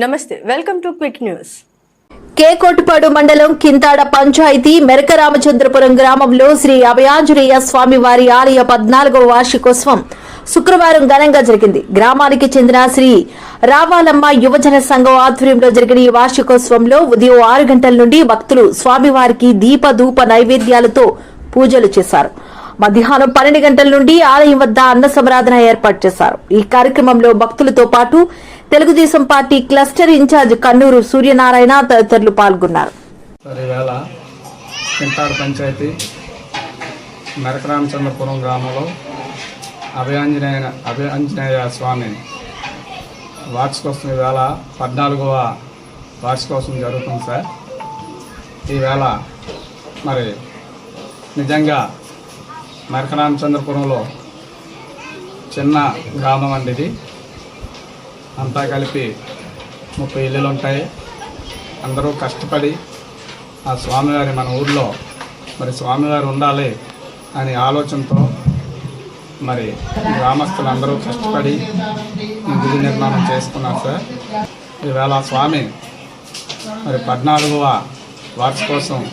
నమస్తే welcome to quick news. Kekotupadu మండలం కింతాడ పంచాయతీ మెరక రామచంద్రపురం గ్రామంలో శ్రీ అభయాంజనేయ స్వామి వారి ఆలయ పద్నాలుగవ వార్షికోత్సవం శుక్రవారం ఘనంగా జరిగింది. గ్రామానికి చెందిన శ్రీ రావాలమ్మ యువజన సంఘం ఆధ్వర్యంలో జరిగిన ఈ వార్షికోత్సవంలో ఉదయం ఆరు గంటల నుండి భక్తులు స్వామివారికి దీప ధూప నైవేద్యాలతో పూజలు చేశారు. మధ్యాహ్నం పన్నెండు గంటల నుండి ఆలయం వద్ద అన్న సమరాధన ఏర్పాటు చేశారు. ఈ కార్యక్రమంలో భక్తులతో పాటు Telugu Desam party cluster incharge Kannuru Suryanarayana తదితరులు పాల్గొన్నారు. ఈవేళ పంచాయతీ మెరకరామచంద్రపురం గ్రామంలో అభయాంజనేయ అభయాంజనేయ స్వామి వార్షికోత్సవం ఈవేళ పద్నాలుగవ వార్షికోత్సవం జరుగుతుంది సార్. ఈవేళ మరి నిజంగా మెరకరామచంద్రపురంలో చిన్న గ్రామం అండి ఇది. అంతా కలిపి ముప్పై ఇల్లులు ఉంటాయి. అందరూ కష్టపడి ఆ స్వామివారి మన ఊర్లో మరి స్వామివారు ఉండాలి అనే ఆలోచనతో మరి గ్రామస్తులందరూ కష్టపడి గుడి నిర్మాణం చేసుకున్నారు సార్. ఈవేళ స్వామి మరి పద్నాలుగవ వార్షికోత్సవం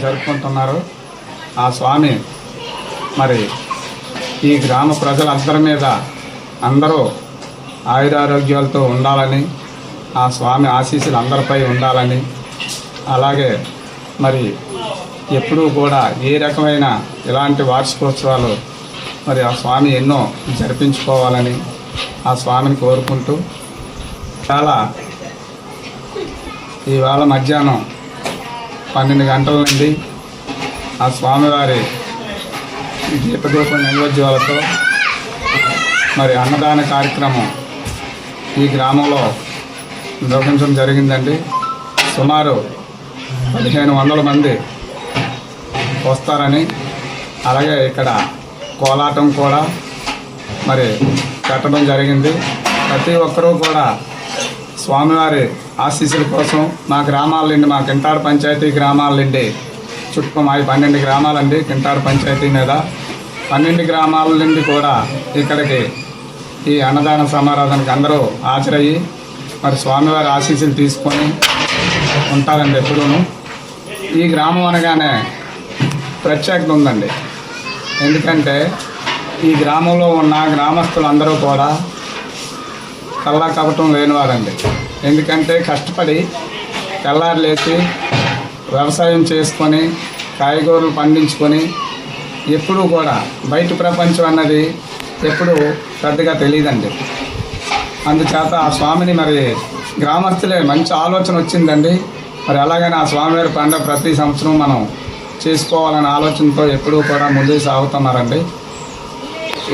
జరుపుకుంటున్నారు. ఆ స్వామి మరి ఈ గ్రామ ప్రజలందరి మీద అందరూ ఆయురారోగ్యాలతో ఉండాలని ఆ స్వామి ఆశీస్సులు అందరిపై ఉండాలని. అలాగే మరి ఎప్పుడూ కూడా ఏ రకమైన ఇలాంటి వార్షికోత్సవాలు మరి ఆ స్వామి ఎన్నో జరిపించుకోవాలని ఆ స్వామిని కోరుకుంటూ చాలా ఇవాళ మధ్యాహ్నం పన్నెండు గంటల నుండి ఆ స్వామివారి దీపదూప నైవేద్యాలతో మరి అన్నదాన కార్యక్రమం ఈ గ్రామంలో నిర్వహించడం జరిగిందండి. సుమారు పదిహేను వందల మంది వస్తారని అలాగే ఇక్కడ కోలాటం కూడా మరి పెట్టడం జరిగింది. ప్రతి ఒక్కరూ కూడా స్వామివారి ఆశీస్సుల కోసం మా గ్రామాల నుండి మా కింటాడు పంచాయతీ గ్రామాల నుండి చుట్టూ మా పన్నెండు గ్రామాలండి కింటాడు పంచాయతీ మీద. పన్నెండు గ్రామాల నుండి కూడా ఇక్కడికి ఈ అన్నదాన సమారాధనకి అందరూ హాజరయ్యి మరి స్వామివారి ఆశీస్సులు తీసుకొని ఉంటారండి ఎప్పుడూను. ఈ గ్రామం అనగానే ప్రత్యేకత ఉందండి. ఎందుకంటే ఈ గ్రామంలో ఉన్న గ్రామస్తులందరూ కూడా కల్లా కపటం లేనివారండి. ఎందుకంటే కష్టపడి తెల్లారు లేచి వ్యవసాయం చేసుకొని కాయగూరలు పండించుకొని ఎప్పుడూ కూడా బయట ప్రపంచం అన్నది ఎప్పుడు పెద్దగా తెలియదండి. అందుచేత ఆ స్వామిని మరి గ్రామస్తులే మంచి ఆలోచన వచ్చిందండి. మరి ఎలాగైనా ఆ స్వామివారి పండుగ ప్రతి సంవత్సరం మనం చేసుకోవాలనే ఆలోచనతో ఎప్పుడూ కూడా ముందుకు సాగుతున్నారండి.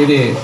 ఇది